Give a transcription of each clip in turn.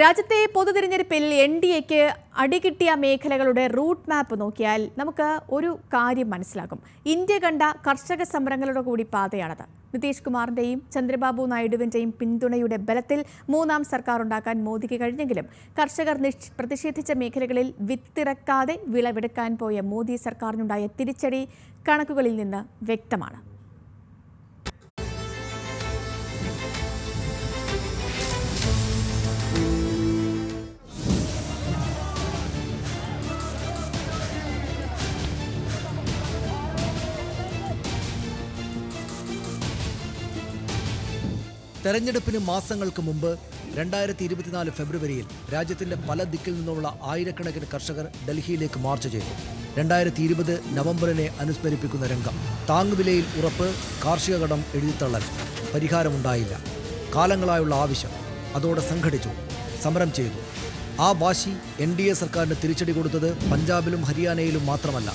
രാജ്യത്തെ പൊതു തിരഞ്ഞെടുപ്പിൽ എൻ ഡി എക്ക് അടികിട്ടിയ മേഖലകളുടെ റൂട്ട് മാപ്പ് നോക്കിയാൽ നമുക്ക് ഒരു കാര്യം മനസ്സിലാകും. ഇന്ത്യ കണ്ട കർഷക സമരങ്ങളുടെ കൂടി പാതയാണത്. നിതീഷ് കുമാറിന്റെയും ചന്ദ്രബാബു നായിഡുവിന്റെയും പിന്തുണയുടെ ബലത്തിൽ മൂന്നാം സർക്കാർ ഉണ്ടാക്കാൻ മോദിക്ക് കഴിഞ്ഞെങ്കിലും കർഷകർ പ്രതിഷേധിച്ച മേഖലകളിൽ വിത്തിറക്കാതെ വിളവെടുക്കാൻ പോയ മോദി സർക്കാരിനുണ്ടായ തിരിച്ചടി കണക്കുകളിൽ നിന്ന് വ്യക്തമാണ്. തെരഞ്ഞെടുപ്പിന് മാസങ്ങൾക്ക് മുമ്പ് രണ്ടായിരത്തി ഇരുപത്തിനാല് ഫെബ്രുവരിയിൽ രാജ്യത്തിന്റെ പല ദിക്കിൽ നിന്നുള്ള ആയിരക്കണക്കിന് കർഷകർ ഡൽഹിയിലേക്ക് മാർച്ച് ചെയ്തു. രണ്ടായിരത്തി ഇരുപത് നവംബറിനെ അനുസ്മരിപ്പിക്കുന്ന രംഗം. താങ്ങുവിലയിൽ ഉറപ്പ് കാർഷിക കടം എഴുതിത്തള്ളൽ. പരിഹാരമുണ്ടായില്ല. കാലങ്ങളായുള്ള ആവശ്യം. അതോടെ സംഘടിച്ചു. സമരം ചെയ്തു. ആ വാശി എൻ ഡി എ സർക്കാരിന് തിരിച്ചടി കൊടുത്തത് പഞ്ചാബിലും ഹരിയാനയിലും മാത്രമല്ല.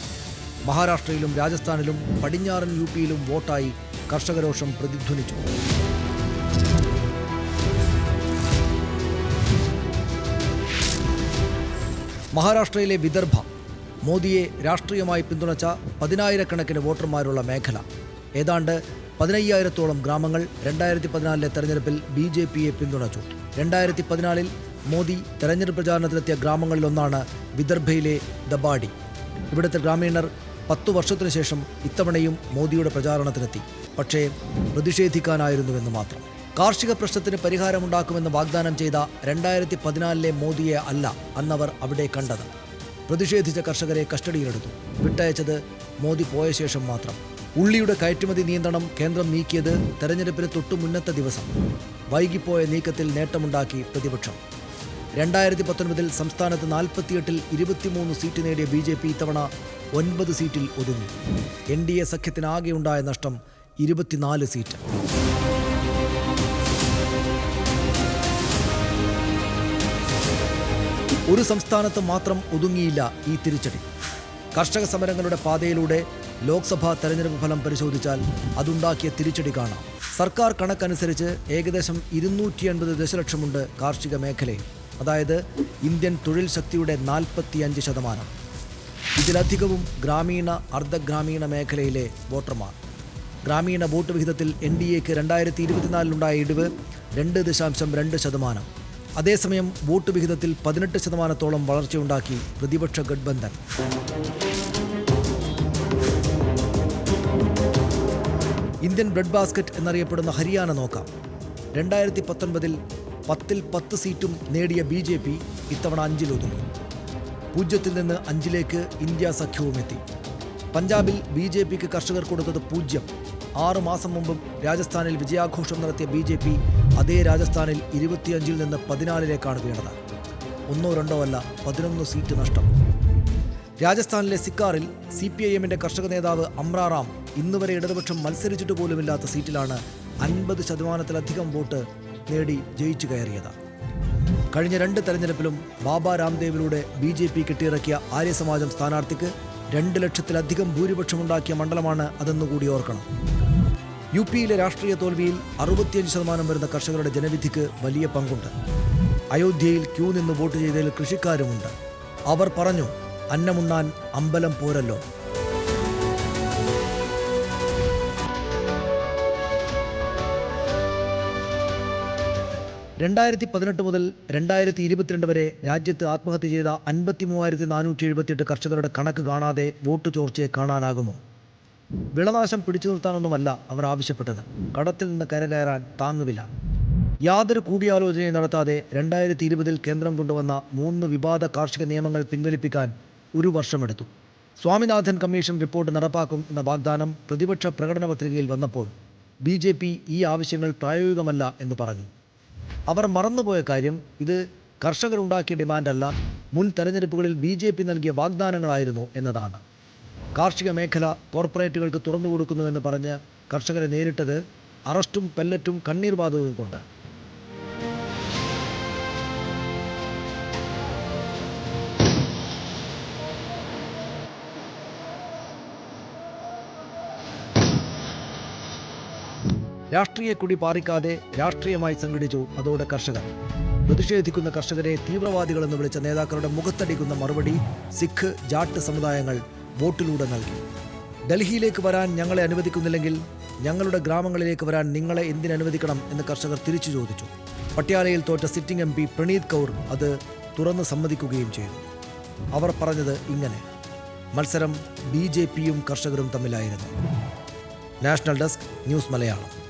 മഹാരാഷ്ട്രയിലും രാജസ്ഥാനിലും പടിഞ്ഞാറൻ യു പിയിലും വോട്ടായി കർഷകരോഷം പ്രതിധ്വനിച്ചു. മഹാരാഷ്ട്രയിലെ വിദർഭ. മോദിയെ രാഷ്ട്രീയമായി പിന്തുണച്ച പതിനായിരക്കണക്കിന് വോട്ടർമാരുള്ള മേഖല. ഏതാണ്ട് പതിനയ്യായിരത്തോളം ഗ്രാമങ്ങൾ രണ്ടായിരത്തി പതിനാലിലെ തെരഞ്ഞെടുപ്പിൽ ബി ജെ പിയെ പിന്തുണച്ചു. രണ്ടായിരത്തി പതിനാലിൽ മോദി തെരഞ്ഞെടുപ്പ് പ്രചാരണത്തിലെത്തിയ ഗ്രാമങ്ങളിലൊന്നാണ് വിദർഭയിലെ ദബാഡി. ഇവിടുത്തെ ഗ്രാമീണർ പത്തു വർഷത്തിനു ശേഷം ഇത്തവണയും മോദിയുടെ പ്രചാരണത്തിനെത്തി. പക്ഷേ പ്രതിഷേധിക്കാനായിരുന്നുവെന്ന് മാത്രം. കാർഷിക പ്രശ്നത്തിന് പരിഹാരമുണ്ടാക്കുമെന്ന് വാഗ്ദാനം ചെയ്ത രണ്ടായിരത്തി പതിനാലിലെ മോദിയെ അല്ല അന്നവർ അവിടെ കണ്ടത്. പ്രതിഷേധിച്ച കർഷകരെ കസ്റ്റഡിയിലെടുത്തു. വിട്ടയച്ചത് മോദി പോയ ശേഷം മാത്രം. ഉള്ളിയുടെ കയറ്റുമതി നിയന്ത്രണം കേന്ദ്രം നീക്കിയത് തെരഞ്ഞെടുപ്പിന് തൊട്ടു മുന്നത്തെ ദിവസം. വൈകിപ്പോയ നീക്കത്തിൽ നേട്ടമുണ്ടാക്കി പ്രതിപക്ഷം. രണ്ടായിരത്തി പത്തൊൻപതിൽ സംസ്ഥാനത്ത് നാൽപ്പത്തിയെട്ടിൽ ഇരുപത്തിമൂന്ന് സീറ്റ് നേടിയ ബി ജെ പി ഇത്തവണ ഒൻപത് സീറ്റിൽ ഒതുങ്ങി. എൻ ഡി എ സഖ്യത്തിനാകെയുണ്ടായ നഷ്ടം ഇരുപത്തിനാല് സീറ്റ്. ഒരു സംസ്ഥാനത്ത് മാത്രം ഒതുങ്ങിയില്ല ഈ തിരിച്ചടി. കർഷക സമരങ്ങളുടെ പാതയിലൂടെ ലോക്സഭാ തെരഞ്ഞെടുപ്പ് ഫലം പരിശോധിച്ചാൽ അതുണ്ടാക്കിയ തിരിച്ചടി കാണാം. സർക്കാർ കണക്കനുസരിച്ച് ഏകദേശം ഇരുന്നൂറ്റി അൻപത് ദശലക്ഷമുണ്ട് കാർഷിക മേഖലയിൽ. അതായത് ഇന്ത്യൻ തൊഴിൽ ശക്തിയുടെ നാൽപ്പത്തിയഞ്ച് ശതമാനം. ഇതിലധികവും ഗ്രാമീണ അർദ്ധഗ്രാമീണ മേഖലയിലെ വോട്ടർമാർ. ഗ്രാമീണ വോട്ട് വിഹിതത്തിൽ എൻ ഡി എക്ക് രണ്ടായിരത്തി ഇരുപത്തിനാലിലുണ്ടായ ഇടിവ് രണ്ട് ദശാംശം രണ്ട് ശതമാനം. അതേസമയം വോട്ട് വിഹിതത്തിൽ പതിനെട്ട് ശതമാനത്തോളം വളർച്ചയുണ്ടാക്കി പ്രതിപക്ഷ ഗഡ്ബന്ധൻ. ഇന്ത്യൻ ബ്രെഡ് ബാസ്ക്കറ്റ് എന്നറിയപ്പെടുന്ന ഹരിയാന നോക്കാം. രണ്ടായിരത്തി പത്തൊൻപതിൽ പത്തിൽ പത്ത് സീറ്റും നേടിയ ബി ജെ പി ഇത്തവണ അഞ്ചിലൊതുങ്ങി. പൂജ്യത്തിൽ നിന്ന് അഞ്ചിലേക്ക് ഇന്ത്യ സഖ്യവും എത്തി പഞ്ചാബിൽ ബി ജെ പിക്ക് കർഷകർ കൊടുത്തത് പൂജ്യം. ആറു മാസം മുമ്പും രാജസ്ഥാനിൽ വിജയാഘോഷം നടത്തിയ ബി ജെ പി അതേ രാജസ്ഥാനിൽ ഇരുപത്തിയഞ്ചിൽ നിന്ന് പതിനാലിലേക്കാണ് വീണത്. ഒന്നോ രണ്ടോ അല്ല പതിനൊന്ന് സീറ്റ് നഷ്ടം. രാജസ്ഥാനിലെ സിക്കാറിൽ സി പി ഐ എമ്മിന്റെ കർഷക നേതാവ് അമ്രാറാം ഇന്നുവരെ ഇടതുപക്ഷം മത്സരിച്ചിട്ട് പോലുമില്ലാത്ത സീറ്റിലാണ് അൻപത് ശതമാനത്തിലധികം വോട്ട് നേടി ജയിച്ചു കയറിയത്. കഴിഞ്ഞ രണ്ട് തെരഞ്ഞെടുപ്പിലും ബാബ രാംദേവിലൂടെ ബി ജെ പി കെട്ടിയിറക്കിയ ആര്യസമാജം സ്ഥാനാർത്ഥിക്ക് രണ്ട് ലക്ഷത്തിലധികം ഭൂരിപക്ഷമുണ്ടാക്കിയ മണ്ഡലമാണ് അതെന്നുകൂടി ഓർക്കണം. യു പിയിലെ രാഷ്ട്രീയ തോൽവിയിൽ അറുപത്തിയഞ്ച് ശതമാനം വരുന്ന കർഷകരുടെ ജനവിധിക്ക് വലിയ പങ്കുണ്ട്. അയോധ്യയിൽ ക്യൂ നിന്ന് വോട്ട് ചെയ്തതിൽ കൃഷിക്കാരുമുണ്ട്. അവർ പറഞ്ഞു അന്നമുണ്ണാൻ അമ്പലം പോരല്ലോ. രണ്ടായിരത്തി പതിനെട്ട് മുതൽ രണ്ടായിരത്തി ഇരുപത്തിരണ്ട് വരെ രാജ്യത്ത് ആത്മഹത്യ ചെയ്ത അൻപത്തി മൂവായിരത്തി നാനൂറ്റി എഴുപത്തിയെട്ട് കർഷകരുടെ കണക്ക് കാണാതെ വോട്ട് ചോർച്ചയെ കാണാനാകുമോ? വിളനാശം പിടിച്ചു നിർത്താനൊന്നുമല്ല അവർ ആവശ്യപ്പെട്ടത്. കടത്തിൽ നിന്ന് കരകയറാൻ താങ്ങുവില്ല യാതൊരു കൂടിയാലോചനയും നടത്താതെ രണ്ടായിരത്തി ഇരുപതിൽ കേന്ദ്രം കൊണ്ടുവന്ന മൂന്ന് വിവാദ കാർഷിക നിയമങ്ങൾ പിൻവലിപ്പിക്കാൻ ഒരു വർഷമെടുത്തു. സ്വാമിനാഥൻ കമ്മീഷൻ റിപ്പോർട്ട് നടപ്പാക്കും എന്ന വാഗ്ദാനം പ്രതിപക്ഷ പ്രകടന പത്രികയിൽ വന്നപ്പോൾ ബി ഈ ആവശ്യങ്ങൾ പ്രായോഗികമല്ല എന്ന് പറഞ്ഞു. അവർ മറന്നുപോയ കാര്യം ഇത് കർഷകരുണ്ടാക്കിയ ഡിമാൻഡല്ല മുൻ തെരഞ്ഞെടുപ്പുകളിൽ ബി ജെ പി നൽകിയ വാഗ്ദാനങ്ങളായിരുന്നു എന്നതാണ്. കാർഷിക മേഖല കോർപ്പറേറ്റുകൾക്ക് തുറന്നു കൊടുക്കുന്നുവെന്ന് പറഞ്ഞ് കർഷകരെ നേരിട്ടത് അറസ്റ്റും പെല്ലറ്റും കണ്ണീർ വാതകവും കൊണ്ട്. രാഷ്ട്രീയ കുടി പാറിക്കാതെ രാഷ്ട്രീയമായി സംഘടിച്ചു അതോടെ കർഷകർ. പ്രതിഷേധിക്കുന്ന കർഷകരെ തീവ്രവാദികളെന്ന് വിളിച്ച നേതാക്കളുടെ മുഖത്തടിക്കുന്ന മറുപടി സിഖ് ജാട്ട് സമുദായങ്ങൾ വോട്ടിലൂടെ നൽകി. ഡൽഹിയിലേക്ക് വരാൻ ഞങ്ങളെ അനുവദിക്കുന്നില്ലെങ്കിൽ ഞങ്ങളുടെ ഗ്രാമങ്ങളിലേക്ക് വരാൻ നിങ്ങളെ എന്തിനനുവദിക്കണം എന്ന് കർഷകർ തിരിച്ചു ചോദിച്ചു. പട്യാലയിൽ തോറ്റ sitting M P Preneet Kaur അത് തുറന്ന് സമ്മതിക്കുകയും ചെയ്തു. അവർ പറഞ്ഞത് ഇങ്ങനെ. മത്സരം ബി ജെ പിയും കർഷകരും തമ്മിലായിരുന്നു. National desk news Malayalam.